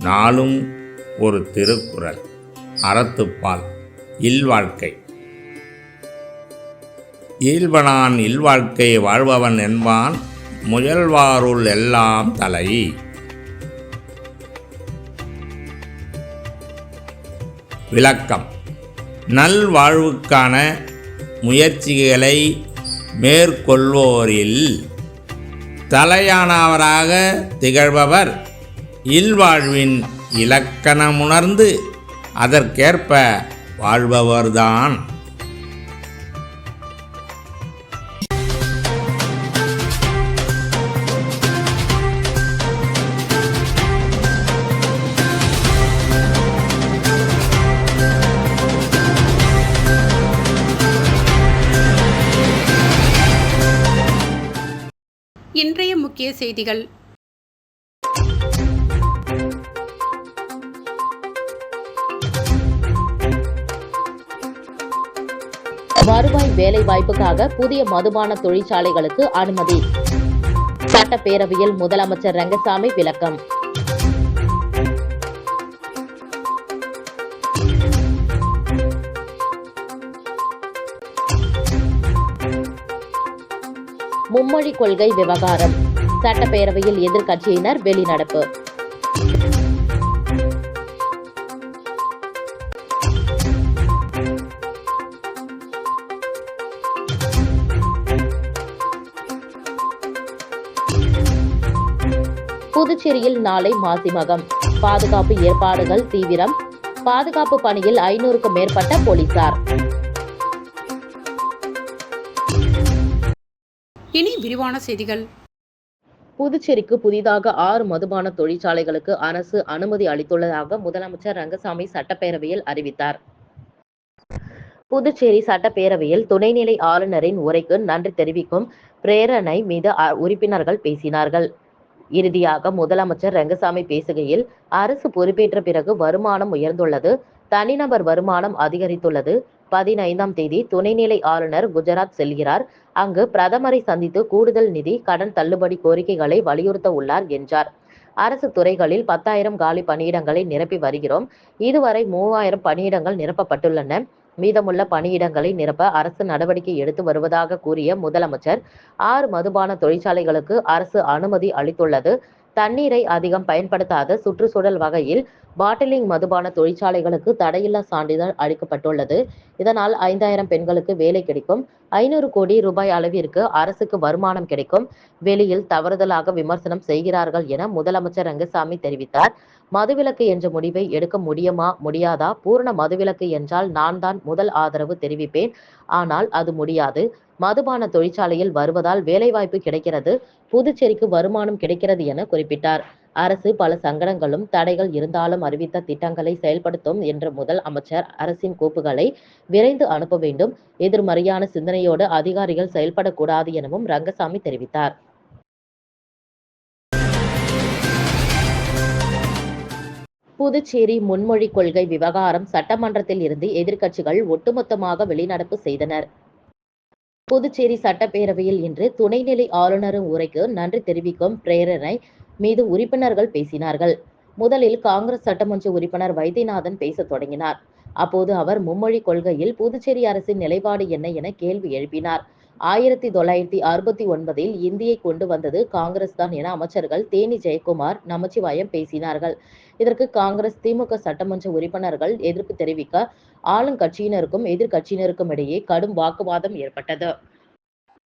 நாளும் ஒரு திருக்குறள் அறத்துப்பால் இல்வாழ்க்கை. இயல்பனான் இல்வாழ்க்கை வாழ்பவன் என்பான் முயல்வாருள் எல்லாம் தலை. விளக்கம். நல்வாழ்வுக்கான முயற்சிகளை மேற்கொள்வோரில் தலையானவராக திகழ்பவர் இல்வாழ்வின் இலக்கணமுணர்ந்து அதற்கேற்ப வாழ்பவர்தான். இன்றைய முக்கிய செய்திகள். வேலை வாய்ப்புக்காக புதிய மதுபான தொழிற்சாலைகளுக்கு அனுமதி. சட்டப்பேரவையில் முதலமைச்சர் ரங்கசாமி விளக்கம். மும்மொழி கொள்கை விவகாரம். சட்டப்பேரவையில் எதிர்க்கட்சியினர் வெளிநடப்பு. புதுச்சேரியில் நாளை மாசிமகம் பாதுகாப்பு ஏற்பாடுகள் தீவிரம். பாதுகாப்பு பணியில் ஐநூறுக்கும் மேற்பட்ட போலீசார். இனி விரிவான செய்திகள். புதுச்சேரிக்கு புதிதாக ஆறு மதுபான தொழிற்சாலைகளுக்கு அரசு அனுமதி அளித்துள்ளதாக முதலமைச்சர் ரங்கசாமி சட்டப்பேரவையில் அறிவித்தார். புதுச்சேரி சட்டப்பேரவையில் துணைநிலை ஆளுநரின் உரைக்கு நன்றி தெரிவிக்கும் பிரேரணை மீது உறுப்பினர்கள் பேசினார்கள். இறுதியாக முதலமைச்சர் ரங்கசாமி பேசுகையில் அரசு பொறுப்பேற்ற பிறகு வருமானம் உயர்ந்துள்ளது தனிநபர் வருமானம் அதிகரித்துள்ளது. பதினைந்தாம் தேதி துணைநிலை ஆளுநர் குஜராத் செல்கிறார். அங்கு பிரதமரை சந்தித்து கூடுதல் நிதி கடன் தள்ளுபடி கோரிக்கைகளை வலியுறுத்த உள்ளார் என்றார். அரசு துறைகளில் பத்தாயிரம் காலி பணியிடங்களை நிரப்பி வருகிறோம். இதுவரை மூவாயிரம் பணியிடங்கள் நிரப்பப்பட்டுள்ளன. மீதமுள்ள பணியிடங்களை நிரப்ப அரசு நடவடிக்கை எடுத்து வருவதாக கூறிய முதலமைச்சர் ஆறு மதுபான தொழிற்சாலைகளுக்கு அரசு அனுமதி அளித்துள்ளது. தண்ணீரை அதிகம் பயன்படுத்தாத சுற்றுச்சூழல் வகையில் பாட்டிலிங் மதுபான தொழிற்சாலைகளுக்கு தடையில்லா சான்றிதழ் அளிக்கப்பட்டுள்ளது. இதனால் ஐந்தாயிரம் பெண்களுக்கு வேலை கிடைக்கும். ஐநூறு கோடி ரூபாய் அளவிற்கு அரசுக்கு வருமானம் கிடைக்கும். வெளியில் தவறுதலாக விமர்சனம் செய்கிறார்கள் என முதலமைச்சர் ரங்கசாமி தெரிவித்தார். மதுவிலக்கு என்ற முடிவை எடுக்க முடியுமா முடியாதா? பூர்ண மதுவிலக்கு என்றால் நான் தான் முதல் ஆதரவு தெரிவிப்பேன். ஆனால் அது முடியாது. மதுபான தொழிற்சாலையில் வருவதால் வேலைவாய்ப்பு கிடைக்கிறது புதுச்சேரிக்கு வருமானம் கிடைக்கிறது என குறிப்பிட்டார். அரசு பல சங்கடங்களும் தடைகள் இருந்தாலும் அறிவித்த திட்டங்களை செயல்படுத்தும் என்ற முதல் அமைச்சர் அரசின் கோப்புகளை விரைந்து அனுப்ப வேண்டும். எதிர்மறையான சிந்தனையோடு அதிகாரிகள் செயல்படக்கூடாது எனவும் ரங்கசாமி தெரிவித்தார். புதுச்சேரி முன்மொழி கொள்கை விவகாரம் சட்டமன்றத்தில் இருந்து எதிர்க்கட்சிகள் ஒட்டுமொத்தமாக வெளிநடப்பு செய்தனர். புதுச்சேரி சட்டப்பேரவையில் இன்று துணைநிலை ஆளுநரும் உரைக்கு நன்றி தெரிவிக்கும் பிரேரணை மீது உறுப்பினர்கள் பேசினார்கள். முதலில் காங்கிரஸ் சட்டமன்ற உறுப்பினர் வைத்தியநாதன் பேசத் தொடங்கினார். அப்போது அவர் மும்மொழி கொள்கையில் புதுச்சேரி அரசின் நிலைப்பாடு என்ன என கேள்வி எழுப்பினார். ஆயிரத்தி தொள்ளாயிரத்தி அறுபத்தி ஒன்பதில் இந்தியை கொண்டு வந்தது காங்கிரஸ் தான் என அமைச்சர்கள் தேனி ஜெயக்குமார் நமச்சிவாயம் பேசினார்கள். இதற்கு காங்கிரஸ் திமுக சட்டமன்ற உறுப்பினர்கள் எதிர்ப்பு தெரிவிக்க ஆளுங்கட்சியினருக்கும் எதிர்க்கட்சியினருக்கும் இடையே கடும் வாக்குவாதம் ஏற்பட்டது.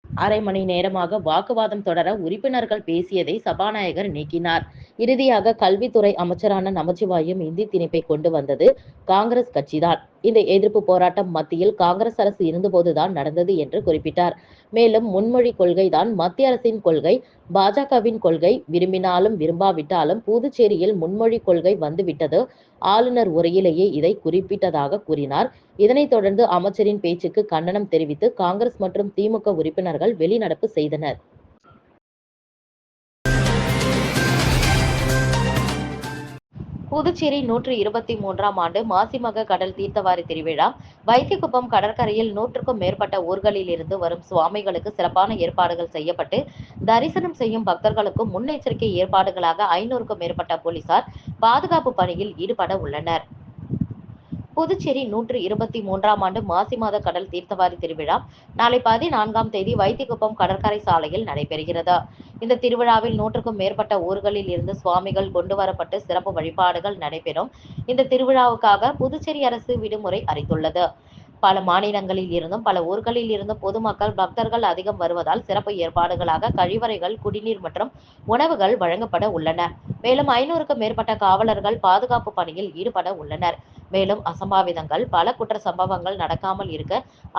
அரை மணி நேரமாக வாக்குவாதம் தொடர உறுப்பினர்கள் பேசியதை சபாநாயகர் நீக்கினார். இறுதியாக கல்வித்துறை அமைச்சரான நமச்சிவாயம் இந்தி திணிப்பை கொண்டு வந்தது காங்கிரஸ் கட்சிதான். இந்த எதிர்ப்பு போராட்டம் மத்தியில் காங்கிரஸ் அரசு இருந்தபோதுதான் நடந்தது என்று குறிப்பிட்டார். மேலும் முன்மொழி கொள்கைதான் மத்திய அரசின் கொள்கை. பாஜகவின் கொள்கை விரும்பினாலும் விரும்பாவிட்டாலும் புதுச்சேரியில் முன்மொழி கொள்கை வந்துவிட்டது. ஆளுநர் உரையிலேயே இதை குறிப்பிட்டதாக கூறினார். இதனைத் தொடர்ந்து அமைச்சரின் பேச்சுக்கு கண்டனம் தெரிவித்து காங்கிரஸ் மற்றும் திமுக உறுப்பினர்கள் வெளிநடப்பு செய்தனர். புதுச்சேரி நூற்று இருபத்தி மூன்றாம் ஆண்டு மாசிமக கடல் தீர்த்தவாரி திருவிழா வைத்தியகுப்பம் கடற்கரையில் நூற்றுக்கும் மேற்பட்ட ஊர்களில் இருந்து வரும் சுவாமிகளுக்கு சிறப்பான ஏற்பாடுகள் செய்யப்பட்டு தரிசனம் செய்யும் பக்தர்களுக்கும் முன்னெச்சரிக்கை ஏற்பாடுகளாக ஐநூறுக்கும் மேற்பட்ட போலீசார் பாதுகாப்பு பணியில் ஈடுபட உள்ளனர். புதுச்சேரி நூற்று இருபத்தி மூன்றாம் ஆண்டு மாசி மாத கடல் தீர்த்தவாரி திருவிழா நாளை பதினான்காம் தேதி வைத்திக்குப்பம் கடற்கரை சாலையில் நடைபெறுகிறது. இந்த திருவிழாவில் நூற்றுக்கும் மேற்பட்ட ஊர்களில் இருந்து சுவாமிகள் கொண்டுவரப்பட்டு சிறப்பு வழிபாடுகள் நடைபெறும். இந்த திருவிழாவுக்காக புதுச்சேரி அரசு விடுமுறை அறிவித்துள்ளது. பல மாநிலங்களில் இருந்தும் பல ஊர்களில் இருந்தும் பொதுமக்கள் பக்தர்கள் அதிகம் வருவதால் சிறப்பு ஏற்பாடுகளாக கழிவறைகள் குடிநீர் மற்றும் உணவுகள் வழங்கப்பட உள்ளன. மேலும் ஐநூறுக்கும் மேற்பட்ட காவலர்கள் பாதுகாப்பு பணியில் ஈடுபட உள்ளனர். மேலும் அசம்பாவிதங்கள் பல குற்ற சம்பவங்கள் நடக்காமல் இருக்க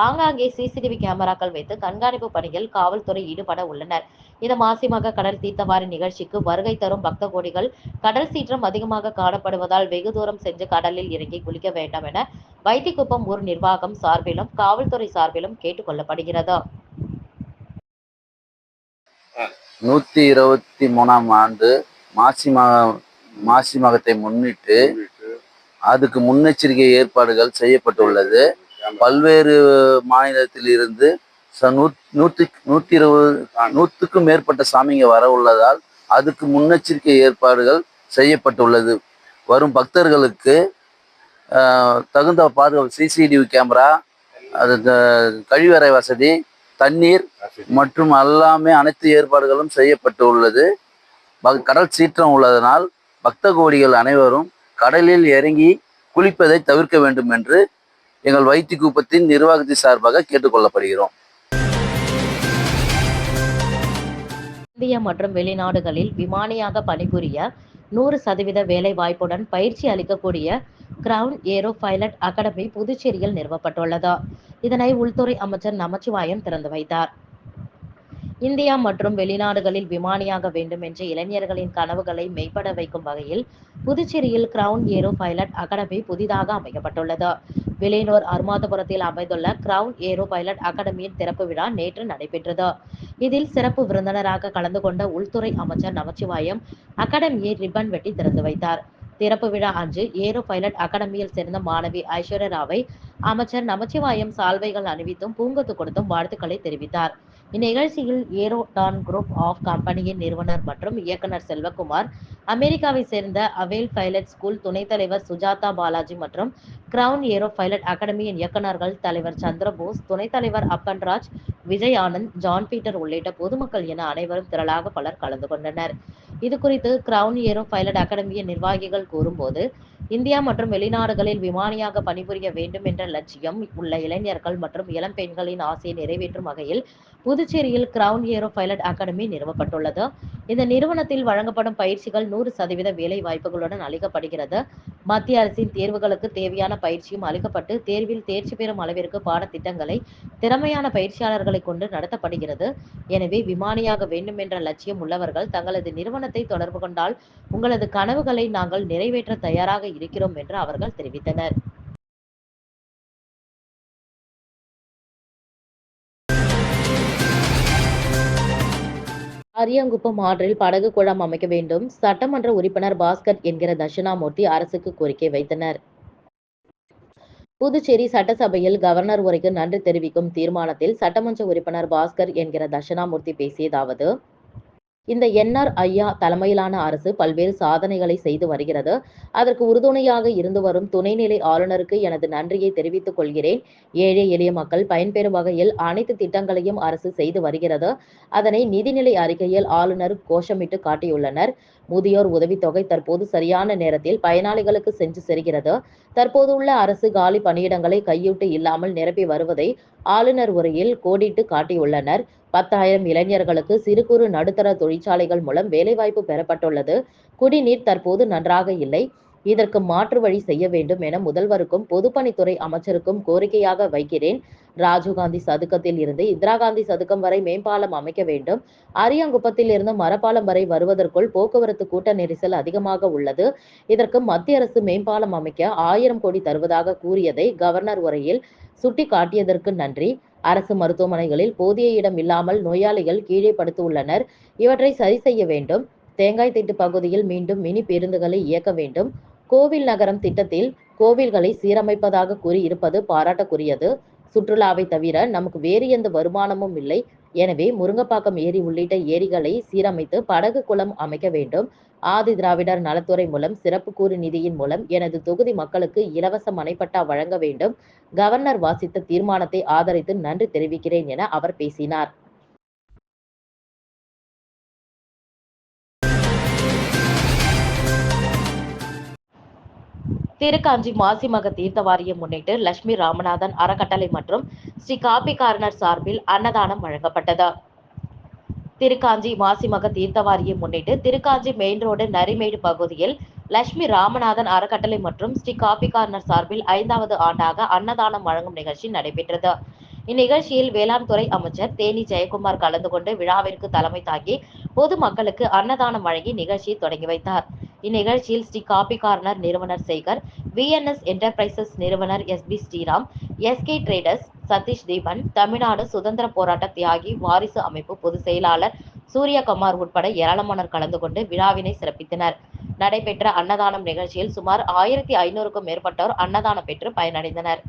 ஆங்காங்கே சிசிடிவி கேமராக்கள் வைத்து கண்காணிப்பு பணியில் காவல்துறை ஈடுபட உள்ளனர். இந்த மாசிமாக கடல் தீர்த்தவாரி நிகழ்ச்சிக்கு வருகை தரும் பக்த கோடிகள் கடல் சீற்றம் அதிகமாக காணப்படுவதால் வெகு தூரம் சென்று கடலில் இறங்கி குளிக்க வேண்டாம் என வைத்திக்குப்பம் ஊர் நிர்வாகம் சார்பிலும் காவல்துறை சார்பிலும் கேட்டுக் கொள்ளப்படுகிறது. இருபத்தி மூணாம் ஆண்டு மாசி மாசி மகத்தை முன்னிட்டு அதுக்கு முன்னெச்சரிக்கை ஏற்பாடுகள் செய்யப்பட்டுள்ளது. பல்வேறு மாநிலத்தில் இருந்து ச- நூத்தி நூற்றி நூற்றி இருபது நூற்றுக்கும் மேற்பட்ட சாமிங்க வர உள்ளதால் அதுக்கு முன்னெச்சரிக்கை ஏற்பாடுகள் செய்யப்பட்டுள்ளது. வரும் பக்தர்களுக்கு தகுந்த பாதுகாப்பு சிசிடிவி கேமரா அது கழிவறை வசதி தண்ணீர் மற்றும் எல்லாமே அனைத்து ஏற்பாடுகளும் செய்யப்பட்டு உள்ளது கடல் சீற்றம் உள்ளதனால் பக்த கோடிகள் அனைவரும் கடலில் இறங்கி குளிப்பதை தவிர்க்க வேண்டும் என்று எங்கள் வைத்திக்குப்பத்தின் நிர்வாகத்தின் சார்பாக கேட்டுக்கொள்ளப்படுகிறோம். இந்திய மற்றும் வெளிநாடுகளில் விமானியாக பணிபுரிய நூறு சதவீத வேலை வாய்ப்புடன் பயிற்சி அளிக்கக்கூடிய கிரவுன் ஏரோ பைலட் அகாடமி புதுச்சேரியில் நிறுவப்பட்டுள்ளது. இதனை உள்துறை அமைச்சர் நமச்சிவாயம் திறந்து வைத்தார். இந்தியா மற்றும் வெளிநாடுகளில் விமானியாக வேண்டும் என்ற இளைஞர்களின் கனவுகளை மெய்ப்பட வைக்கும் வகையில் புதுச்சேரியில் கிரவுன் ஏரோ பைலட் அகாடமி புதிதாக அமைக்கப்பட்டுள்ளது. விலையனூர் அருமாதபுரத்தில் அமைந்துள்ள கிரவுன் ஏரோ பைலட் அகாடமியின் திறப்பு விழா நேற்று நடைபெற்றது. இதில் சிறப்பு விருந்தினராக கலந்து கொண்ட உள்துறை அமைச்சர் நமச்சிவாயம் அகாடமியை ரிப்பன் வெட்டி திறந்து வைத்தார். திறப்பு விழா அன்று ஏரோ பைலட் அகாடமியில் சேர்ந்த மாணவி ஐஸ்வர்யராவை அமைச்சர் நமச்சிவாயம் சால்வைகள் அணிவித்தும் பூங்கொத்து கொடுத்தும் வாழ்த்துக்களை தெரிவித்தார். இந்நிகழ்ச்சியில் ஏரோடான் குரூப் ஆஃப் கம்பெனியின் நிறுவனர் மற்றும் இயக்குனர் செல்வகுமார் அமெரிக்காவை சேர்ந்த அவேல் பைலட் ஸ்கூல் துணைத் தலைவர் சுஜாதா பாலாஜி மற்றும் கிரவுன் ஏரோ பைலட் அகாடமியின் இயக்குநர்கள் தலைவர் சந்திரபோஸ் துணைத் தலைவர் அப்பன்ராஜ் விஜய் ஆனந்த் ஜான் பீட்டர் உள்ளிட்ட பொதுமக்கள் என அனைவரும் திரளாக பலர் கலந்து கொண்டனர். இது குறித்து கிரவுன் ஏரோ பைலட் அகாடமியின் நிர்வாகிகள் கூறும்போது இந்தியா மற்றும் வெளிநாடுகளில் விமானியாக பணிபுரிய வேண்டும் என்ற லட்சியம் உள்ள இளைஞர்கள் மற்றும் இளம் பெண்களின் ஆசையை நிறைவேற்றும் வகையில் புதுச்சேரியில் கிரவுன் ஏரோ பைலட் அகாடமி நிறுவப்பட்டுள்ளது. இந்த நிறுவனத்தில் வழங்கப்படும் பயிற்சிகள் நூறு சதவீத வேலை வாய்ப்புகளுடன் அளிக்கப்படுகிறது. மத்திய அரசின் தேர்வுகளுக்கு தேவையான பயிற்சியும் அளிக்கப்பட்டு தேர்வில் தேர்ச்சி பெறும் அளவிற்கு பாடத்திட்டங்களை திறமையான பயிற்சியாளர்களை கொண்டு நடத்தப்படுகிறது. எனவே விமானியாக வேண்டும் என்ற லட்சியம் உள்ளவர்கள் தங்களது நிறுவனத்தை தொடர்பு கொண்டால் உங்களது கனவுகளை நாங்கள் நிறைவேற்ற தயாராக இருக்கிறோம் என்று அவர்கள் தெரிவித்தனர். அரியாங்குப்பம் ஆற்றில் படகு குளம் அமைக்க வேண்டும். சட்டமன்ற உறுப்பினர் பாஸ்கர் என்கிற தட்சிணாமூர்த்தி அரசுக்கு கோரிக்கை வைத்தனர். புதுச்சேரி சட்டசபையில் கவர்னர் உரைக்கு நன்றி தெரிவிக்கும் தீர்மானத்தில் சட்டமன்ற உறுப்பினர் பாஸ்கர் என்கிற தட்சிணாமூர்த்தி பேசியதாவது இந்த என்ஆர் ஐயா தலைமையிலான அரசு பல்வேறு சாதனைகளை செய்து வருகிறது. அதற்கு உறுதுணையாக இருந்து வரும் துணைநிலை ஆளுநருக்கு எனது நன்றியை தெரிவித்துக் கொள்கிறேன். ஏழை எளிய மக்கள் பயன்பெறும் வகையில் அனைத்து திட்டங்களையும் அரசு செய்து வருகிறது. அதனை நிதிநிலை அறிக்கையில் ஆளுநர் கோஷமிட்டு காட்டியுள்ளனர். முதியோர் உதவித்தொகை தற்போது சரியான நேரத்தில் பயனாளிகளுக்கு சென்று சேர்கிறது. தற்போதுள்ள அரசு காலி பணியிடங்களை கையூட்டு இல்லாமல் நிரப்பி வருவதை ஆளுநர் உரையில் கோடிட்டு காட்டியுள்ளனர். பத்தாயிரம் இளைஞர்களுக்கு சிறு குறு நடுத்தர தொழிற்சாலைகள் மூலம் வேலைவாய்ப்பு பெறப்பட்டுள்ளது. குடிநீர் தற்போது நன்றாக இல்லை. இதற்கு மாற்று வழி செய்ய வேண்டும் என முதல்வருக்கும் பொதுப்பணித்துறை அமைச்சருக்கும் கோரிக்கையாக வைக்கிறேன். ராஜீவ்காந்தி சதுக்கத்தில் இருந்து இந்திரா காந்தி சதுக்கம் வரை மேம்பாலம் அமைக்க வேண்டும். அரியங்குப்பத்தில் இருந்து மரப்பாலம் வரை வருவதற்குள் போக்குவரத்து கூட்ட நெரிசல் அதிகமாக உள்ளது. இதற்கு மத்திய அரசு மேம்பாலம் அமைக்க ஆயிரம் கோடி தருவதாக கூறியதை கவர்னர் உரையில் சுட்டி காட்டியதற்கு நன்றி. அரசு மருத்துவமனைகளில் போதிய இடம் இல்லாமல் நோயாளிகள் கீழே படுத்துள்ளனர். இவற்றை சரி செய்ய வேண்டும். தேங்காய் திட்டு பகுதியில் மீண்டும் மினி பேருந்துகளை இயக்க வேண்டும். கோவில் நகரம் திட்டத்தில் கோவில்களை சீரமைப்பதாக கூறியிருப்பது பாராட்டக்குரியது. சுற்றுலாவை தவிர நமக்கு வேறு எந்த வருமானமும் இல்லை. எனவே முருங்கப்பாக்கம் ஏரி உள்ளிட்ட ஏரிகளை சீரமைத்து படகு குளம் அமைக்க வேண்டும். ஆதி திராவிடர் நலத்துறை மூலம் சிறப்பு கூறு நிதியின் மூலம் எனது தொகுதி மக்களுக்கு இலவச மனைப்பட்டா வழங்க வேண்டும். கவர்னர் வாசித்த தீர்மானத்தை ஆதரித்து நன்றி தெரிவிக்கிறேன் என அவர் பேசினார். திருக்காஞ்சி மாசிமக தீர்த்த வாரியம் முன்னிட்டு லட்சுமி ராமநாதன் அறக்கட்டளை மற்றும் ஸ்ரீ காப்பிக்காரனர் சார்பில் அன்னதானம் வழங்கப்பட்டது. திருக்காஞ்சி மாசிமக தீர்த்த வாரியம் முன்னிட்டு திருக்காஞ்சி மெயின் ரோடு நரிமேடு பகுதியில் லட்சுமி ராமநாதன் அறக்கட்டளை மற்றும் ஸ்ரீ காப்பிக்காரனர் சார்பில் ஐந்தாவது ஆண்டாக அன்னதானம் வழங்கும் நிகழ்ச்சி நடைபெற்றது. இந்நிகழ்ச்சியில் வேளாண் துறை அமைச்சர் தேனி ஜெயக்குமார் கலந்து கொண்டு விழாவிற்கு தலைமை தாங்கி பொதுமக்களுக்கு அன்னதானம் வழங்கி நிகழ்ச்சியை தொடங்கி வைத்தார். இந்நிகழ்ச்சியில் ஸ்ரீ காபி கார்னர் நிறுவனர் சேகர் விஎன்எஸ் என்டர்பிரைசஸ் நிறுவனர் S P Sriram SK traders Sathish Deepan Tamil Nadu சுதந்திர போராட்ட தியாகி வாரிசு அமைப்பு பொதுச் செயலாளர் சூரியகுமார் உட்பட ஏராளமானோர் கலந்து கொண்டு விழாவினை சிறப்பித்தனர். நடைபெற்ற அன்னதானம் நிகழ்ச்சியில் சுமார் ஆயிரத்தி ஐநூறுக்கும் மேற்பட்டோர் அன்னதானம் பெற்று பயனடைந்தனர்.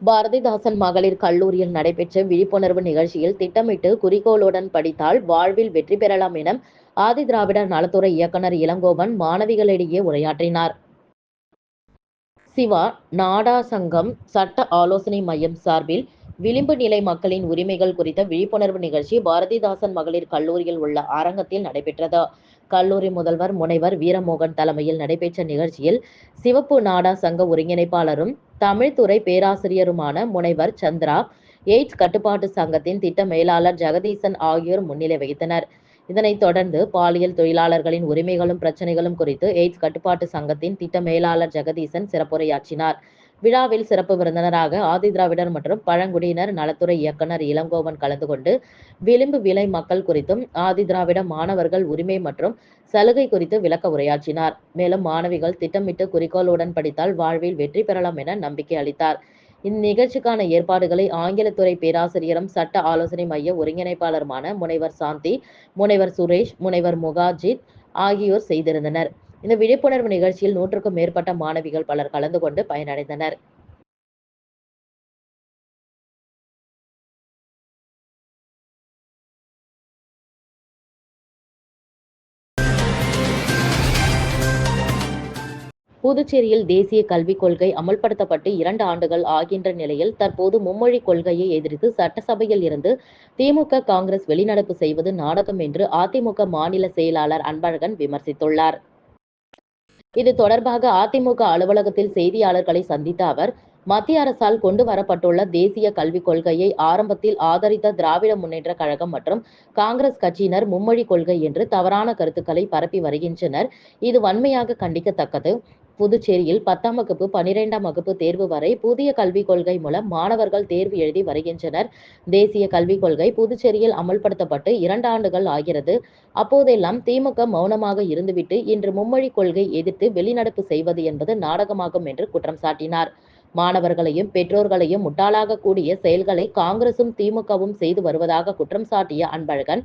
பாரதிதாசன் மகளிர் கல்லூரியில் நடைபெற்ற விழிப்புணர்வு நிகழ்ச்சியில் திட்டமிட்டு குறிக்கோளுடன் படித்தால் வாழ்வில் வெற்றி பெறலாம் என ஆதி திராவிடர் நலத்துறை இயக்குனர் இளங்கோவன் மாணவிகளிடையே உரையாற்றினார். சிவா நாடா சங்கம் சட்ட ஆலோசனை மையம் சார்பில் விளிம்பு நிலை மக்களின் உரிமைகள் குறித்த விழிப்புணர்வு நிகழ்ச்சி பாரதிதாசன் மகளிர் கல்லூரியில் உள்ள அரங்கத்தில் நடைபெற்றது. கல்லூரி முதல்வர் முனைவர் வீரமோகன் தலைமையில் நடைபெற்ற நிகழ்ச்சியில் சிவப்பு நாடா சங்க ஒருங்கிணைப்பாளரும் தமிழ்துறை பேராசிரியருமான முனைவர் சந்திரா எய்ட்ஸ் கட்டுப்பாட்டு சங்கத்தின் திட்ட மேலாளர் ஜெகதீசன் ஆகியோர் முன்னிலை வைத்தனர் இதனைத் தொடர்ந்து பாலியல் தொழிலாளர்களின் உரிமைகளும் பிரச்சனைகளும் குறித்து எய்ட்ஸ் கட்டுப்பாட்டு சங்கத்தின் திட்ட மேலாளர் ஜெகதீசன் சிறப்புரையாற்றினார். விழாவில் சிறப்பு விருந்தினராக ஆதிதிராவிடர் மற்றும் பழங்குடியினர் நலத்துறை இயக்குனர் இளங்கோவன் கலந்து கொண்டு விளிம்பு விலை மக்கள் குறித்தும் ஆதிதிராவிட மாணவர்கள் உரிமை மற்றும் சலுகை குறித்து விளக்க உரையாற்றினார். மேலும் மாணவிகள் திட்டமிட்டு குறிக்கோளுடன் படித்தால் வாழ்வில் வெற்றி பெறலாம் என நம்பிக்கை அளித்தார். இந்நிகழ்ச்சிக்கான ஏற்பாடுகளை ஆங்கிலத்துறை பேராசிரியரும் சட்ட ஆலோசனை மைய ஒருங்கிணைப்பாளருமான முனைவர் சாந்தி முனைவர் சுரேஷ் முனைவர் முகாஜித் ஆகியோர் செய்திருந்தனர். இந்த விழிப்புணர்வு நிகழ்ச்சியில் நூற்றுக்கும் மேற்பட்ட மாணவிகள் பலர் கலந்து கொண்டு பயனடைந்தனர். புதுச்சேரியில் தேசிய கல்விக் கொள்கை அமல்படுத்தப்பட்டு இரண்டு ஆண்டுகள் ஆகின்ற நிலையில் தற்போது மும்மொழி கொள்கையை எதிர்த்து சட்டசபையில் இருந்து திமுக காங்கிரஸ் வெளிநடப்பு செய்வது நாடகம் என்று அதிமுக மாநில செயலாளர் அன்பழகன் விமர்சித்துள்ளார். இது தொடர்பாக அதிமுக அலுவலகத்தில் செய்தியாளர்களை சந்தித்த அவர் மத்திய அரசால் கொண்டு வரப்பட்டுள்ள தேசிய கல்விக் கொள்கையை ஆரம்பத்தில் ஆதரித்த திராவிட முன்னேற்ற கழகம் மற்றும் காங்கிரஸ் கட்சியினர் மும்மொழி கொள்கை என்று தவறான கருத்துக்களை பரப்பி வருகின்றனர். இது வன்மையாக கண்டிக்கத்தக்கது. புதுச்சேரியில் பத்தாம் வகுப்பு பனிரெண்டாம் வகுப்பு தேர்வு வரை புதிய கல்விக் கொள்கை மூலம் மாணவர்கள் தேர்வு எழுதி வருகின்றனர். தேசிய கல்விக் கொள்கை புதுச்சேரியில் அமல்படுத்தப்பட்டு இரண்டு ஆண்டுகள் ஆகிறது. அப்போதெல்லாம் திமுக மௌனமாக இருந்துவிட்டு இன்று மும்மொழி கொள்கை எதிர்த்து வெளிநடப்பு செய்வது என்பது நாடகமாகும் என்று குற்றம் சாட்டினார். மாணவர்களையும் பெற்றோர்களையும் முட்டாளாக கூடிய செயல்களை காங்கிரசும் திமுகவும் செய்து வருவதாக குற்றம் சாட்டிய அன்பழகன்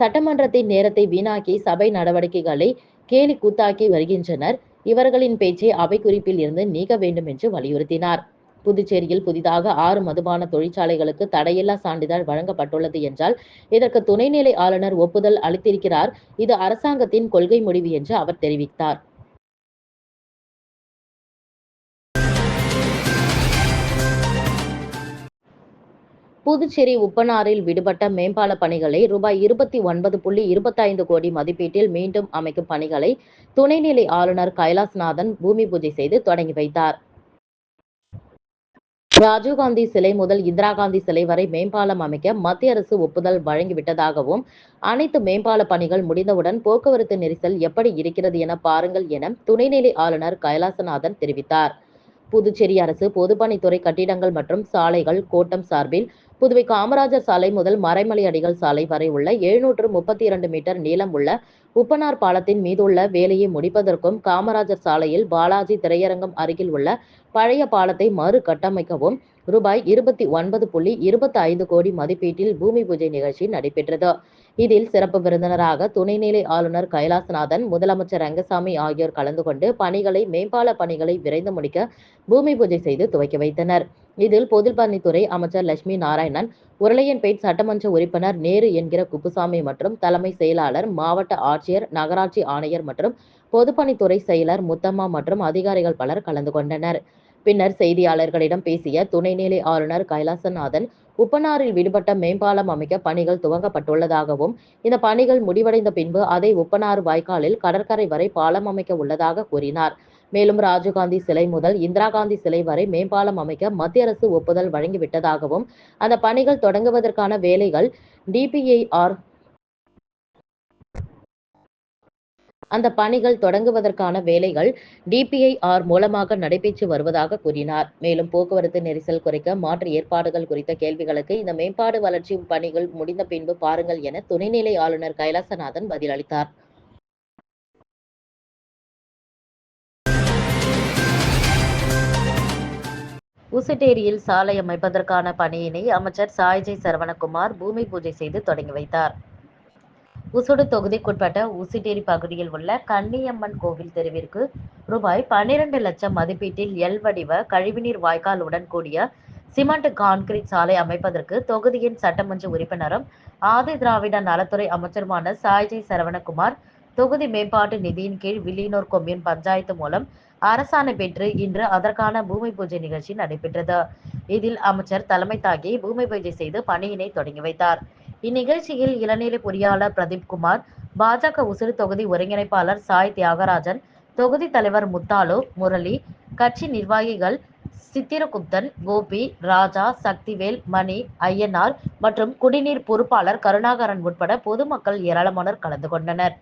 சட்டமன்றத்தின் நேரத்தை வீணாக்கி சபை நடவடிக்கைகளை கேலி கூத்தாக்கி வருகின்றனர். இவர்களின் பேச்சை அவை குறிப்பில் இருந்து நீக்க வேண்டும் என்று வலியுறுத்தினார். புதுச்சேரியில் புதிதாக ஆறு மதுபான தொழிற்சாலைகளுக்கு தடையில்லா சான்றிதழ் வழங்கப்பட்டுள்ளது என்றால் இதற்கு துணைநிலை ஆளுநர் ஒப்புதல் அளித்திருக்கிறார். இது அரசாங்கத்தின் கொள்கை முடிவு என்று அவர் தெரிவித்தார். புதுச்சேரி உப்பனாரில் விடுபட்ட மேம்பால பணிகளை ரூபாய் இருபத்தி ஒன்பது புள்ளி இருபத்தைந்து கோடி மதிப்பீட்டில் மீண்டும் அமைக்கும் பணிகளை துணைநிலை ஆளுநர் கைலாஸ்நாதன் பூமி பூஜை செய்து தொடங்கி வைத்தார். ராஜீவ்காந்தி சிலை முதல் இந்திரா காந்தி சிலை வரை மேம்பாலம் அமைக்க மத்திய அரசு ஒப்புதல் வழங்கிவிட்டதாகவும் அனைத்து மேம்பால பணிகள் முடிந்தவுடன் போக்குவரத்து நெரிசல் எப்படி இருக்கிறது என பாருங்கள் என துணைநிலை ஆளுநர் கைலாசநாதன் தெரிவித்தார். புதுச்சேரி அரசு பொதுப்பணித்துறை கட்டிடங்கள் மற்றும் சாலைகள் கோட்டம் சார்பில் புதுவை காமராஜர் சாலை முதல் மறைமலை அடிகள் சாலை வரை உள்ள எழுநூற்று முப்பத்தி இரண்டு மீட்டர் நீளம் உள்ள உப்பனார் பாலத்தின் மீதுள்ள வேலையை முடிப்பதற்கும் காமராஜர் சாலையில் பாலாஜி திரையரங்கம் அருகில் உள்ள பழைய பாலத்தை மறு கட்டமைக்கவும் ரூபாய் இருபத்தி ஒன்பது புள்ளி இருபத்தி ஐந்து கோடி மதிப்பீட்டில் பூமி பூஜை நிகழ்ச்சி நடைபெற்றது. இதில் சிறப்பு விருந்தினராக துணைநிலை ஆளுநர் கைலாசநாதன் முதலமைச்சர் ரங்கசாமி ஆகியோர் கலந்து கொண்டு பணிகளை மேம்பால பணிகளை விரைந்து முடிக்க பூமி பூஜை செய்து துவக்கி வைத்தனர். இதில் பொதுப்பணித்துறை அமைச்சர் லட்சுமி நாராயணன் உருளையன்பேட் சட்டமன்ற உறுப்பினர் நேரு என்கிற குப்புசாமி மற்றும் தலைமை செயலாளர் மாவட்ட ஆட்சியர் நகராட்சி ஆணையர் மற்றும் பொதுப்பணித்துறை செயலர் முத்தம்மா மற்றும் அதிகாரிகள் பலர் கலந்து கொண்டனர். பின்னர் செய்தியாளர்களிடம் பேசிய துணைநிலை ஆளுநர் கைலாசநாதன் உப்பனாரில் விடுபட்ட மேம்பாலம் அமைக்க பணிகள் துவங்கப்பட்டுள்ளதாகவும் இந்த பணிகள் முடிவடைந்த பின்பு அதை உப்பனாறு வாய்க்காலில் கடற்கரை வரை பாலம் அமைக்க உள்ளதாக கூறினார். மேலும் ராஜீவ்காந்தி சிலை முதல் இந்திரா காந்தி சிலை வரை மேம்பாலம் அமைக்க மத்திய அரசு ஒப்புதல் வழங்கிவிட்டதாகவும் அந்த பணிகள் தொடங்குவதற்கான வேலைகள் டிபிஐஆர் அந்த பணிகள் தொடங்குவதற்கான வேலைகள் டிபிஐஆர் மூலமாக நடைபெற்று வருவதாக கூறினார். மேலும் போக்குவரத்து நெரிசல் குறைக்க மாற்று ஏற்பாடுகள் குறித்த கேள்விகளுக்கு இந்த மேம்பாடு வளர்ச்சி பணிகள் முடிந்த பின்பு பாருங்கள் என துணைநிலை ஆளுநர் கைலாசநாதன் பதிலளித்தார். உசுட்டேரியில் சாலை அமைப்பதற்கான பணியினை அமைச்சர் சாய்ஜை சரவணகுமார் பூமி பூஜை செய்து தொடங்கி வைத்தார். உசுடு தொகுதிக்குட்பட்ட உசிட்டேரி பகுதியில் உள்ள கன்னியம்மன் கோவில் தெருவிற்கு ரூபாய் பன்னிரண்டு லட்சம் மதிப்பீட்டில் எல் வடிவ கழிவுநீர் வாய்க்காலுடன் கூடிய சிமெண்ட் கான்கிரீட் சாலை அமைப்பதற்கு தொகுதியின் சட்டமன்ற உறுப்பினரும் ஆதி திராவிட நலத்துறை அமைச்சருமான சாய்ஜி சரவணகுமார் தொகுதி மேம்பாட்டு நிதியின் கீழ் வில்லியனூர் கொம்யூன் பஞ்சாயத்து மூலம் அரசாணை பெற்று இன்று அதற்கான பூமி பூஜை நிகழ்ச்சி நடைபெற்றது. இதில் அமைச்சர் தலைமை தாங்கி பூமி பூஜை செய்து பணியினை தொடங்கி வைத்தார். இந்நிகழ்ச்சியில் இளநிலை பொறியாளர் பிரதீப் குமார் பாஜக உசிறு தொகுதி ஒருங்கிணைப்பாளர் சாய் தியாகராஜன் தொகுதி தலைவர் முத்தாலு முரளி கட்சி நிர்வாகிகள் சித்திரகுப்தன் கோபி ராஜா சக்திவேல் மணி ஐயனார் மற்றும் குடிநீர் பொறுப்பாளர் கருணாகரன் உட்பட பொதுமக்கள் ஏராளமானோர் கலந்து கொண்டனர்.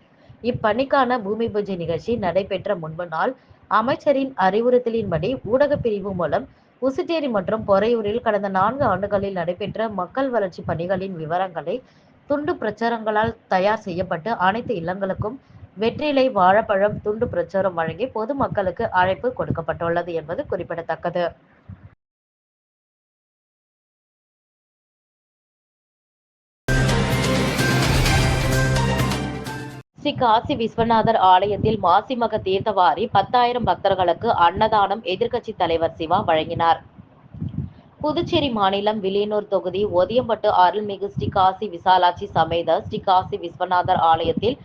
இப்பணிக்கான பூமி பூஜை நிகழ்ச்சி நடைபெற்ற முன்பு நாள் அமைச்சரின் அறிவுறுத்தலின்படி ஊடக பிரிவு மூலம் உசுட்டேரி மற்றும் பொறையூரில் கடந்த நான்கு ஆண்டுகளில் நடைபெற்ற மக்கள் வளர்ச்சி பணிகளின் விவரங்களை துண்டு பிரச்சாரங்களால் தயார் செய்யப்பட்டு அனைத்து இல்லங்களுக்கும் வெற்றிலை வாழைப்பழம் துண்டு பிரச்சாரம் வழங்கி பொதுமக்களுக்கு அழைப்பு கொடுக்கப்பட்டுள்ளது என்பது குறிப்பிடத்தக்கது. திருச்சி காசி விஸ்வநாதர் ஆலயத்தில் மாசிமக தீர்த்தவாரி பத்தாயிரம் பக்தர்களுக்கு அன்னதானம் எதிர்க்கட்சி தலைவர் சிவா வழங்கினார். புதுச்சேரி மாநிலம் விலியனூர் தொகுதி ஒதியம்பட்டு அருள்மிகு ஸ்ரீ காசி விசாலாட்சி சமேத ஸ்ரீ காசி விஸ்வநாதர் ஆலயத்தில்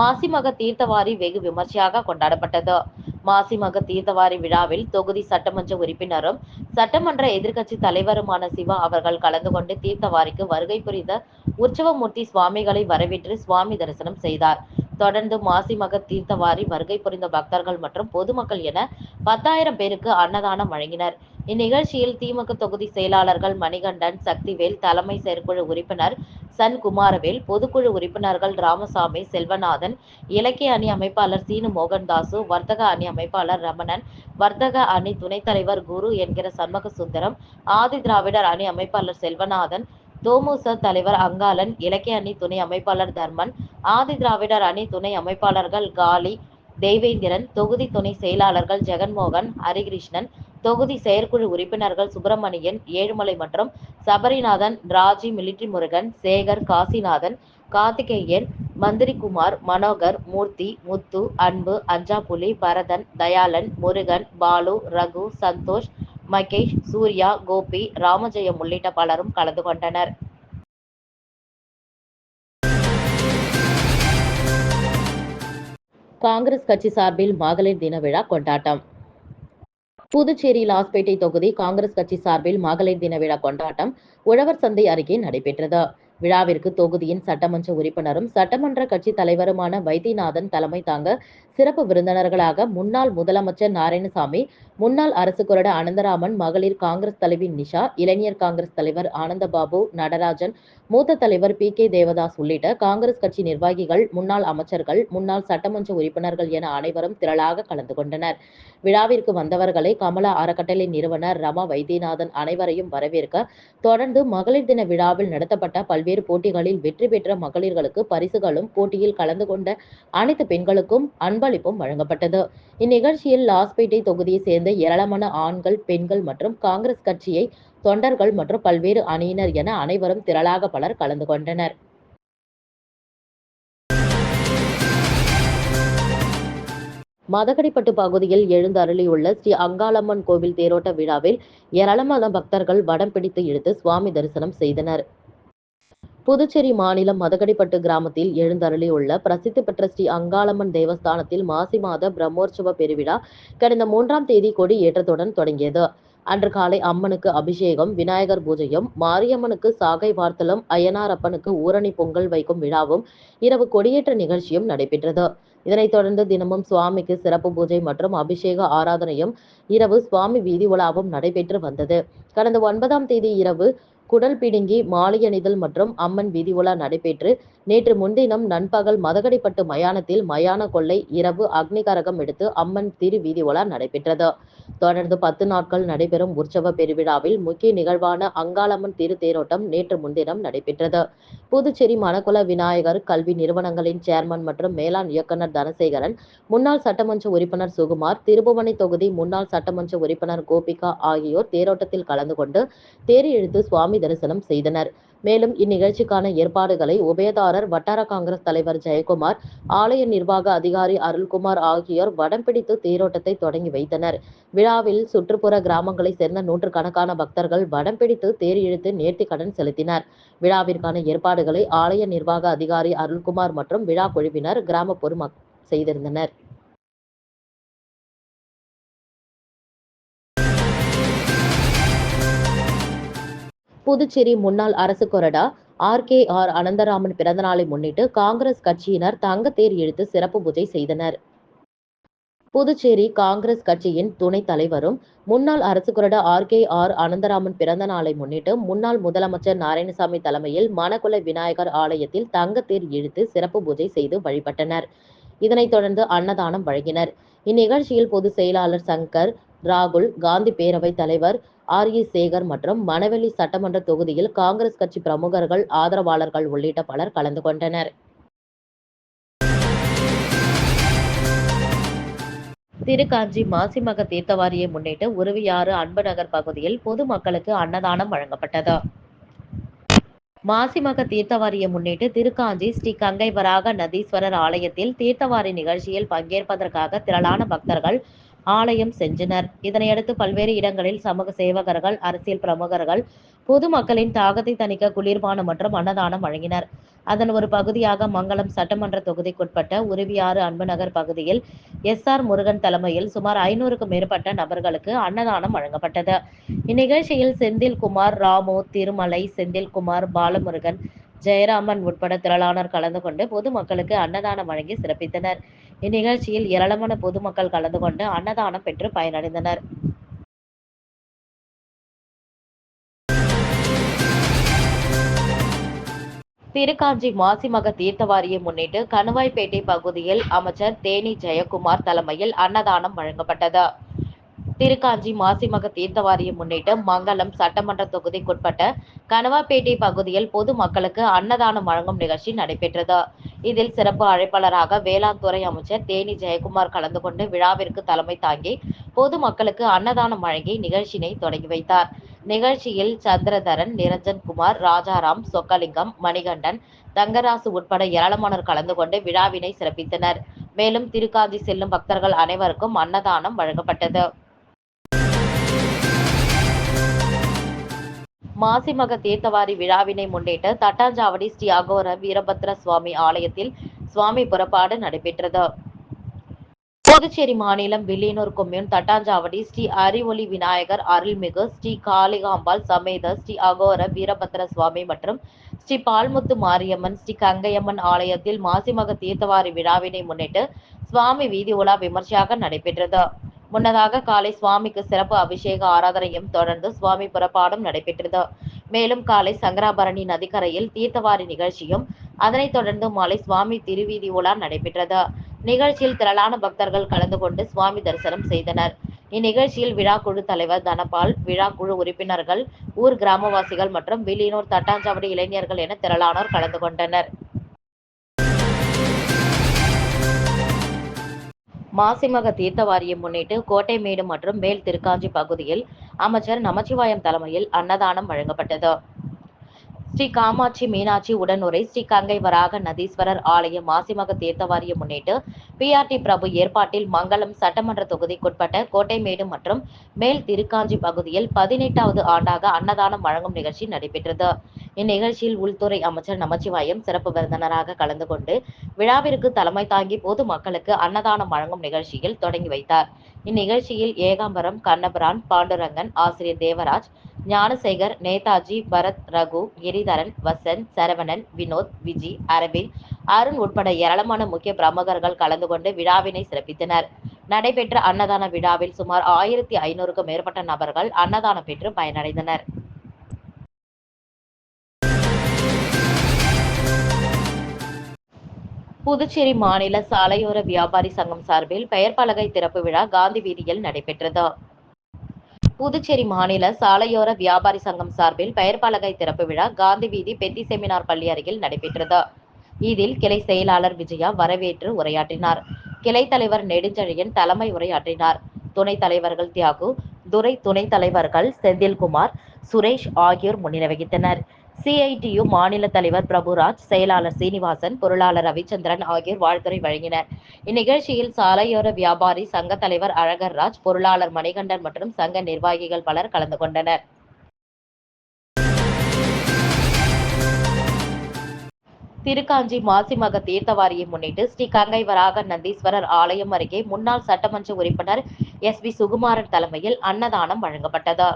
மாசிமக தீர்த்தவாரி வெகு விமர்சையாக கொண்டாடப்பட்டது. மாசிமக தீர்த்தவாரி விழாவில் தொகுதி சட்டமன்ற உறுப்பினரும் சட்டமன்ற எதிர்க்கட்சி தலைவருமான சிவா அவர்கள் கலந்து கொண்டு தீர்த்தவாரிக்கு வருகை புரிந்த உற்சவமூர்த்தி சுவாமிகளை வரவேற்று சுவாமி தரிசனம் செய்தார். தொடர்ந்து மாசிமக தீர்த்தவாரி வருகை புரிந்த பக்தர்கள் மற்றும் பொதுமக்கள் என பத்தாயிரம் பேருக்கு அன்னதானம் வழங்கினர். இந்நிகழ்ச்சியில் திமுக தொகுதி செயலாளர்கள் மணிகண்டன் சக்திவேல் தலைமை செயற்குழு உறுப்பினர் சன் குமாரவேல் பொதுக்குழு உறுப்பினர்கள் ராமசாமி செல்வநாதன் இலக்கிய அணி அமைப்பாளர் சீனு மோகன்தாசு வர்த்தக அணி அமைப்பாளர் ரமணன் வர்த்தக அணி துணைத் தலைவர் குரு என்கிற சண்முக சுந்தரம் ஆதி திராவிடர் அணி அமைப்பாளர் செல்வநாதன் தோமுச தலைவர் அங்காளன் இலக்கிய அணி துணை அமைப்பாளர் தர்மன் ஆதி திராவிடர் அணி துணை அமைப்பாளர்கள் காலி தெய்வேந்திரன் தொகுதி துணை செயலாளர்கள் ஜெகன்மோகன் ஹரிகிருஷ்ணன் தொகுதி செயற்குழு உறுப்பினர்கள் சுப்பிரமணியன் ஏழுமலை மற்றும் சபரிநாதன் ராஜி மிலிட்ரி முருகன் சேகர் காசிநாதன் கார்த்திகேயன் மந்திரிகுமார் மனோகர் மூர்த்தி முத்து அன்பு அஞ்சாப்புலி பரதன் தயாளன் முருகன் பாலு ரகு சந்தோஷ் மகேஷ் சூர்யா கோபி ராமஜெயம் உள்ளிட்ட பலரும் கலந்து கொண்டனர். காங்கிரஸ் கட்சி சார்பில் மகளிர் தின விழா கொண்டாட்டம். புதுச்சேரி லாஸ்பேட்டை தொகுதி காங்கிரஸ் கட்சி சார்பில் மகளிர் தின விழா கொண்டாட்டம் உழவர் சந்தை அருகே நடைபெற்றது. விழாவிற்கு தொகுதியின் சட்டமன்ற உறுப்பினரும் சட்டமன்ற கட்சி தலைவருமான வைத்தியநாதன் தலைமை தாங்க சிறப்பு விருந்தினர்களாக முன்னாள் முதலமைச்சர் நாராயணசாமி முன்னாள் அரசு கொறட அனந்தராமன் மகளிர் காங்கிரஸ் தலைவி நிஷா இளைஞர் காங்கிரஸ் தலைவர் ஆனந்தபாபு நடராஜன் மூத்த தலைவர் பி கே தேவதாஸ் உள்ளிட்ட காங்கிரஸ் கட்சி நிர்வாகிகள் முன்னாள் அமைச்சர்கள் முன்னாள் சட்டமன்ற உறுப்பினர்கள் என அனைவரும் திரளாக கலந்து கொண்டனர். விழாவிற்கு வந்தவர்களை கமலா அறக்கட்டளை நிறுவனர் ரமா வைத்தியநாதன் அனைவரையும் வரவேற்க தொடர்ந்து மகளிர் தின விழாவில் நடத்தப்பட்ட பல்வேறு போட்டிகளில் வெற்றி பெற்ற மகளிர்களுக்கு பரிசுகளும் போட்டியில் கலந்து கொண்ட அனைத்து பெண்களுக்கும் பங்களிப்பும் வழங்கப்பட்டது. இந்நிகழ்ச்சியில் லாஸ்பேட்டை தொகுதியை சேர்ந்த ஏராளமான ஆண்கள் பெண்கள் மற்றும் காங்கிரஸ் கட்சியை தொண்டர்கள் மற்றும் பல்வேறு அணியினர் என அனைவரும் திரளாக பலர் கலந்து கொண்டனர். மதகடிப்பட்டு பகுதியில் எழுந்தருளியுள்ள ஸ்ரீ அங்காளம்மன் கோவில் தேரோட்ட விழாவில் ஏராளமான பக்தர்கள் வடம் பிடித்து இழுத்து சுவாமி தரிசனம் செய்தனர். புதுச்சேரி மாநிலம் மதகடிப்பட்டு கிராமத்தில் எழுந்தருளியுள்ள பிரசித்தி பெற்ற ஸ்ரீ அங்காளம்மன் தேவஸ்தானத்தில் மாசி மாத பிரம்மோற்சவ பெருவிழா கடந்த மூன்றாம் தேதி கொடி ஏற்றத்துடன் தொடங்கியது. அன்று காலை அம்மனுக்கு அபிஷேகம் விநாயகர் பூஜையும் மாரியம்மனுக்கு சாகை வார்த்தலும் அய்யனாரப்பனுக்கு ஊரணி பொங்கல் வைக்கும் விழாவும் இரவு கொடியேற்ற நிகழ்ச்சியும் நடைபெற்றது. இதனைத் தொடர்ந்து தினமும் சுவாமிக்கு சிறப்பு பூஜை மற்றும் அபிஷேக ஆராதனையும் இரவு சுவாமி வீதி உலாவும் நடைபெற்று வந்தது. கடந்த ஒன்பதாம் தேதி இரவு குடல் பிடுங்கி மாலையணிதல் மற்றும் அம்மன் வீதி உலா நடைபெற்று நேற்று முன்தினம் நண்பகல் மதகடிப்பட்டு மயானத்தில் மயான கொள்ளை இரவு அக்னிகரகம் எடுத்து அம்மன் திரு வீதி உலா நடைபெற்றது. தொடர்ந்து பத்து நாட்கள் நடைபெறும் உற்சவ பெருவிழாவில் முக்கிய நிகழ்வான அங்காளம்மன் திருத்தேரோட்டம் நேற்று முன்தினம் நடைபெற்றது. புதுச்சேரி மணக்குள விநாயகர் கல்வி நிறுவனங்களின் சேர்மன் மற்றும் மேலாண் இயக்குநர் தனசேகரன் முன்னாள் சட்டமன்ற உறுப்பினர் சுகுமார் திருபுவனை தொகுதி முன்னாள் சட்டமன்ற உறுப்பினர் கோபிகா ஆகியோர் தேரோட்டத்தில் கலந்து கொண்டு தேர் இழுத்து சுவாமி தரிசனம் செய்தனர். மேலும் இந்நிகழ்ச்சிக்கான ஏற்பாடுகளை உபயதாரர் வட்டார காங்கிரஸ் தலைவர் ஜெயக்குமார் ஆலய நிர்வாக அதிகாரி அருள்குமார் ஆகியோர் வடம் பிடித்து தேரோட்டத்தை தொடங்கி வைத்தனர். விழாவில் சுற்றுப்புற கிராமங்களைச் சேர்ந்த நூற்றுக்கணக்கான பக்தர்கள் வடம் பிடித்து தேர் இழுத்து நேர்த்திக்கடன் செலுத்தினர். விழாவிற்கான ஏற்பாடுகளை ஆலய நிர்வாக அதிகாரி அருள்குமார் மற்றும் விழா குழுவினர் கிராம பொதுமக் செய்திருந்தனர். புதுச்சேரி முன்னாள் அரசு கொறடா ஆர் கே ஆர் அனந்தராமன் பிறந்தநாளை முன்னிட்டு காங்கிரஸ் கட்சியினர் தங்கத்தேர் இழுத்து சிறப்பு பூஜை செய்தனர். புதுச்சேரி காங்கிரஸ் கட்சியின் துணைத் தலைவரும் முன்னாள் அரசு கொறடா ஆர் கே ஆர் அனந்தராமன் பிறந்த நாளை முன்னிட்டு முன்னாள் முதலமைச்சர் நாராயணசாமி தலைமையில் மணக்குள விநாயகர் ஆலயத்தில் தங்கத்தேர் இழுத்து சிறப்பு பூஜை செய்து வழிபட்டனர். இதனைத் தொடர்ந்து அன்னதானம் வழங்கினர். இந்நிகழ்ச்சியில் பொதுச் செயலாளர் சங்கர் ராகுல் காந்தி பேரவைத் தலைவர் ஆர். இ சேகர் மற்றும் மணவெளி சட்டமன்ற தொகுதியில் காங்கிரஸ் கட்சி பிரமுகர்கள் ஆதரவாளர்கள் உள்ளிட்ட பலர் கலந்து கொண்டனர். திருக்காஞ்சி மாசிமக தீர்த்தவாரியை முன்னிட்டு உருவியாறு அன்பு நகர் பகுதியில் பொதுமக்களுக்கு அன்னதானம் வழங்கப்பட்டது. மாசிமக தீர்த்தவாரியை முன்னிட்டு திருக்காஞ்சி ஸ்ரீ கங்கை வராக நதீஸ்வரர் ஆலயத்தில் தீர்த்தவாரி நிகழ்ச்சியில் பங்கேற்பதற்காக திரளான பக்தர்கள் ஆலயம் சென்றனர். இதனையடுத்து பல்வேறு இடங்களில் சமூக சேவகர்கள் அரசியல் பிரமுகர்கள் பொதுமக்களின் தாகத்தை தணிக்க குளிர்பானம் மற்றும் அன்னதானம் வழங்கினர். அதன் ஒரு பகுதியாக மங்களம் சட்டமன்ற தொகுதிக்குட்பட்ட உருவியாறு அன்புநகர் பகுதியில் எஸ். ஆர். முருகன் தலைமையில் சுமார் ஐநூறுக்கும் மேற்பட்ட நபர்களுக்கு அன்னதானம் வழங்கப்பட்டது. இந்நிகழ்ச்சியில் செந்தில்குமார் ராமு திருமலை செந்தில்குமார் பாலமுருகன் ஜெயராமன் உட்பட திரளானர் கலந்து கொண்டு பொதுமக்களுக்கு அன்னதானம் வழங்கி சிறப்பித்தனர். இந்நிகழ்ச்சியில் ஏராளமான பொதுமக்கள் கலந்து கொண்டு அன்னதானம் பெற்று பயனடைந்தனர். திருக்காஞ்சி மாசிமக தீர்த்த வாரியை முன்னிட்டு கணுவாய்பேட்டை பகுதியில் அமைச்சர் தேனி ஜெயக்குமார் தலைமையில் அன்னதானம் வழங்கப்பட்டது. திருக்காஞ்சி மாசிமக தீர்த்த வாரியை முன்னிட்டு மங்களம் சட்டமன்ற தொகுதிக்குட்பட்ட கனவாப்பேட்டை பகுதியில் பொது மக்களுக்கு அன்னதானம் வழங்கும் நிகழ்ச்சி நடைபெற்றது. இதில் சிறப்பு அழைப்பாளராக வேளாண் துறை அமைச்சர் தேனி ஜெயக்குமார் கலந்து கொண்டு விழாவிற்கு தலைமை தாங்கி பொது மக்களுக்கு அன்னதானம் வழங்கி நிகழ்ச்சியினை தொடங்கி வைத்தார். நிகழ்ச்சியில் சந்திரதரன் நிரஞ்சன் குமார் ராஜாராம் சொக்கலிங்கம் மணிகண்டன் தங்கராசு உட்பட ஏராளமானோர் கலந்து கொண்டு விழாவினை சிறப்பித்தனர். மேலும் திருக்காஞ்சி செல்லும் பக்தர்கள் அனைவருக்கும் அன்னதானம் வழங்கப்பட்டது. மாசிமக தீர்த்தவாரி விழாவினை முன்னிட்டு தட்டாஞ்சாவடி ஸ்ரீ அகோர வீரபத்ர சுவாமி ஆலயத்தில் சுவாமி புறப்பாடு நடைபெற்றது. புதுச்சேரி மாநிலம் வில்லியனூர் கொம்யூன் தட்டாஞ்சாவடி ஸ்ரீ அறிவொளி விநாயகர் அருள்மிகு ஸ்ரீ காளிகாம்பாள் சமேத ஸ்ரீ அகோர வீரபத்ர சுவாமி மற்றும் ஸ்ரீ பால்முத்து மாரியம்மன் ஸ்ரீ கங்கையம்மன் ஆலயத்தில் மாசிமக தீர்த்தவாரி விழாவினை முன்னிட்டு சுவாமி வீதி உலா விமர்சையாக நடைபெற்றது. முன்னதாக காலை சுவாமிக்கு சிறப்பு அபிஷேக ஆராதனையும் தொடர்ந்து சுவாமி புறப்பாடும் நடைபெற்றது. மேலும் காலை சங்கராபரணி நதிக்கரையில் தீர்த்தவாரி நிகழ்ச்சியும் அதனைத் தொடர்ந்து மாலை சுவாமி திருவீதி உலா நடைபெற்றது. நிகழ்ச்சியில் திரளான பக்தர்கள் கலந்து கொண்டு சுவாமி தரிசனம் செய்தனர். இந்நிகழ்ச்சியில் விழா குழு தலைவர் தனபால் விழா குழு உறுப்பினர்கள் ஊர் கிராமவாசிகள் மற்றும் வில்லியனூர் தட்டாஞ்சாவடி இளைஞர்கள் என திரளானோர் கலந்து கொண்டனர். மாசிமக தீர்த்த வாரியம் முன்னிட்டு கோட்டைமேடு மற்றும் மேல் திருக்காஞ்சி பகுதியில் அமைச்சர் நமச்சிவாயம் தலைமையில் அன்னதானம் வழங்கப்பட்டது. ஸ்ரீ காமாட்சி மீனாட்சி உடனுரை ஸ்ரீ கங்கை வராக நதீஸ்வரர் ஆலய மாசிமக தீர்த்த வாரியம் முன்னிட்டு பிஆர்டி பிரபு ஏற்பாட்டில் மங்களம் சட்டமன்ற தொகுதிக்குட்பட்ட கோட்டைமேடு மற்றும் மேல் திருக்காஞ்சி பகுதியில் பதினெட்டாவது ஆண்டாக அன்னதானம் வழங்கும் நிகழ்ச்சி நடைபெற்றது. இந்நிகழ்ச்சியில் உள்துறை அமைச்சர் நமச்சிவாயம் சிறப்பு விருந்தினராக கலந்து கொண்டு விழாவிற்கு தலைமை தாங்கி பொது மக்களுக்கு அன்னதானம் வழங்கும் நிகழ்ச்சியில் தொடங்கி வைத்தார். இந்நிகழ்ச்சியில் ஏகாம்பரம் கண்ணபிரான் பாண்டுரங்கன் ஆசிரியர் தேவராஜ் ஞானசேகர் நேதாஜி பரத் ரகு கிரிதரன் வசந்த் சரவணன் வினோத் விஜி அரவிந்த் அருண் உட்பட ஏராளமான முக்கிய பிரமுகர்கள் கலந்து கொண்டு விழாவினை சிறப்பித்தனர். நடைபெற்ற அன்னதான விழாவில் சுமார் ஆயிரத்தி ஐநூறுக்கும் மேற்பட்ட நபர்கள் அன்னதானம் பெற்று பயனடைந்தனர். புதுச்சேரி மாநில சாலையோர வியாபாரி சங்கம் சார்பில் பெயர் பலகை திறப்பு விழா காந்தி வீதியில் நடைபெற்றது. புதுச்சேரி மாநில சாலையோர வியாபாரி சங்கம் சார்பில் பெயர் பலகை திறப்பு விழா காந்தி வீதி பெத்தி செமினார் பள்ளி அருகில் நடைபெற்றது. இதில் கிளை செயலாளர் விஜயா வரவேற்று உரையாற்றினார். கிளை தலைவர் நெடுஞ்செழியன் தலைமை உரையாற்றினார். துணைத் தலைவர்கள் தியாகு துரை துணைத் தலைவர்கள் செந்தில்குமார் சுரேஷ் ஆகியோர் முன்னிலை வகித்தனர். சிஐடியு மாநில தலைவர் பிரபுராஜ் செயலாளர் சீனிவாசன் பொருளாளர் ரவிச்சந்திரன் ஆகியோர் வாழ்த்துரை வழங்கினர். இந்நிகழ்ச்சியில் சாலையோர வியாபாரி சங்க தலைவர் அழகர் ராஜ் பொருளாளர் மணிகண்டன் மற்றும் சங்க நிர்வாகிகள் பலர் கலந்து கொண்டனர். திருக்காஞ்சி மாசிமக தீர்த்தவாரியை முன்னிட்டு ஸ்ரீ கங்கை வராக நந்தீஸ்வரர் ஆலயம் அருகே முன்னாள் சட்டமன்ற உறுப்பினர் எஸ் பி சுகுமாரன் தலைமையில் அன்னதானம் வழங்கப்பட்டது.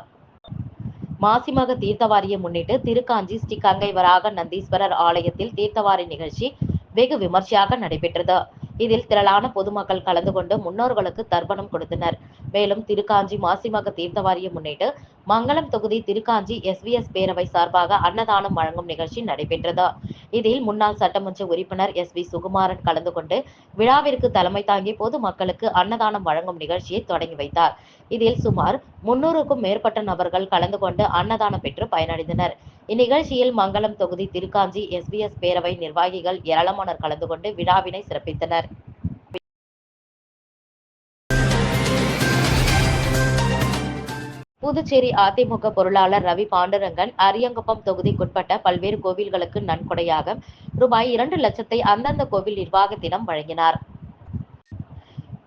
மாசிமக தீர்த்தவாரியை முன்னிட்டு திருக்காஞ்சி ஸ்ரீ கங்கை வராக நந்தீஸ்வரர் ஆலயத்தில் தீர்த்தவாரி நிகழ்ச்சி வெகு விமர்சையாக நடைபெற்றது. இதில் திரளான பொதுமக்கள் கலந்து கொண்டு முன்னோர்களுக்கு தர்ப்பணம் கொடுத்தனர். மேலும் திருக்காஞ்சி மாசிமக தீர்த்தவாரியை முன்னிட்டு மங்களம் தொகுதி திருக்காஞ்சி எஸ்விஎஸ் பேரவை சார்பாக அன்னதானம் வழங்கும் நிகழ்ச்சி நடைபெற்றது. இதில் முன்னாள் சட்டமன்ற உறுப்பினர் எஸ் வி சுகுமாரன் கலந்து கொண்டு விழாவிற்கு தலைமை தாங்கி பொதுமக்களுக்கு அன்னதானம் வழங்கும் நிகழ்ச்சியை தொடங்கி வைத்தார். இதில் சுமார் முன்னூறுக்கும் மேற்பட்ட நபர்கள் கலந்து கொண்டு அன்னதானம் பெற்று பயனடைந்தனர். இந்நிகழ்ச்சியில் மங்களம் தொகுதி திருக்காஞ்சி எஸ்பிஎஸ் பேரவை நிர்வாகிகள் ஏராளமானோர் கலந்து கொண்டு விழாவினை சிறப்பித்தனர். புதுச்சேரி அதிமுக பொருளாளர் ரவி பாண்டுரங்கன் அரியங்குப்பம் தொகுதிக்குட்பட்ட பல்வேறு கோவில்களுக்கு நன்கொடையாக ரூபாய் இரண்டு லட்சத்தை அந்தந்த கோவில் நிர்வாகத்திடம் வழங்கினார்.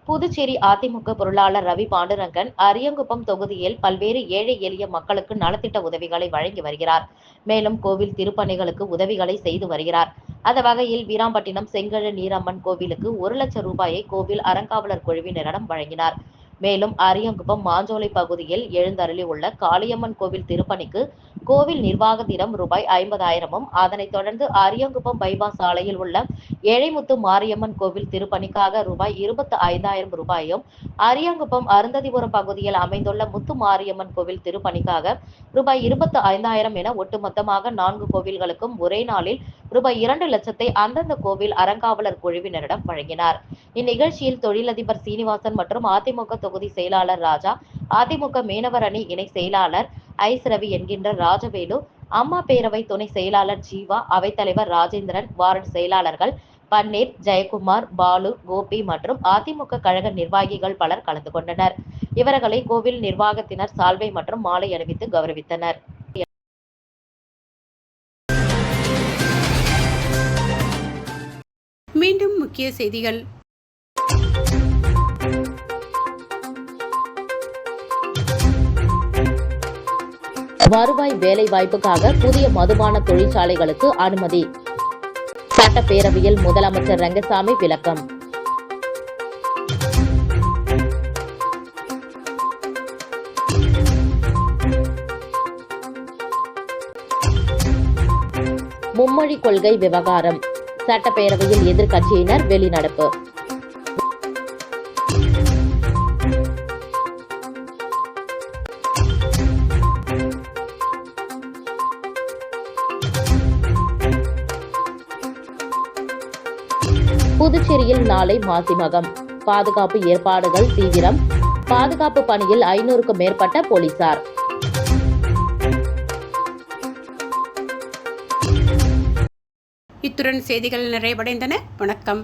புதுச்சேரி அதிமுக பொருளாளர் ரவி பாண்டுரங்கன் அரியங்குப்பம் தொகுதியில் பல்வேறு ஏழை எளிய மக்களுக்கு நலத்திட்ட உதவிகளை வழங்கி வருகிறார். மேலும் கோவில் திருப்பணிகளுக்கு உதவிகளை செய்து வருகிறார். அந்த வகையில் வீராம்பட்டினம் செங்கழ நீரம்மன் கோவிலுக்கு ஒரு லட்சம் ரூபாயை கோவில் அறங்காவலர் குழுவினரிடம் வழங்கினார். மேலும் அரியங்குப்பம் மாஞ்சோலை பகுதியில் எழுந்தருளி உள்ள காளியம்மன் கோவில் திருப்பணிக்கு கோவில் நிர்வாகத்திடம் ரூபாய் ஐம்பதாயிரமும் அதனைத் தொடர்ந்து அரியங்குப்பம் பைபாஸ் சாலையில் உள்ள ஏழைமுத்து மாரியம்மன் கோவில் திருப்பணிக்காக ரூபாய் இருபத்தி ஐந்தாயிரம் ரூபாயும் அரியங்குப்பம் அருந்ததிபுரம் பகுதியில் அமைந்துள்ள முத்து மாரியம்மன் கோவில் திருப்பணிக்காக ரூபாய் இருபத்தி ஐந்தாயிரம் என ஒட்டுமொத்தமாக நான்கு கோவில்களுக்கும் ஒரே நாளில் ரூபாய் இரண்டு லட்சத்தை அந்தந்த கோவில் அறங்காவலர் குழுவினரிடம் வழங்கினார். இந்நிகழ்ச்சியில் தொழிலதிபர் சீனிவாசன் மற்றும் அதிமுக தொகுதி செயலாளர் ராஜா அதிமுக மீனவர் அணி இணை செயலாளர் ஐஸ் ரவி என்கின்ற ராஜவேலு அம்மா பேரவை துணை செயலாளர் ஜீவா அவைத்தலைவர் ராஜேந்திரன் வார்டு செயலாளர்கள் பன்னீர் ஜெயக்குமார் பாலு கோபி மற்றும் அதிமுக கழக நிர்வாகிகள் பலர் கலந்து கொண்டனர். இவர்களை கோவில் நிர்வாகத்தினர் சால்வை மற்றும் மாலை அணிவித்து கௌரவித்தனர். மீண்டும் முக்கிய செய்திகள். வருவாய் வேலை வாய்ப்புக்காக புதிய மதுபான தொழிற்சாலைகளுக்கு அனுமதி. சட்டப்பேரவையில் முதலமைச்சர் ரங்கசாமி விளக்கம். மும்மொழி கொள்கை விவகாரம். சட்டப்பேரவையில் எதிர்க்கட்சியினர் வெளிநடப்பு. நாளை மாசிமகம். பாதுகாப்பு ஏற்பாடுகள் தீவிரம். பாதுகாப்பு பணியில் ஐநூறுக்கும் மேற்பட்ட போலீசார். இத்துடன் செய்திகள் நிறைவடைந்தன. வணக்கம்.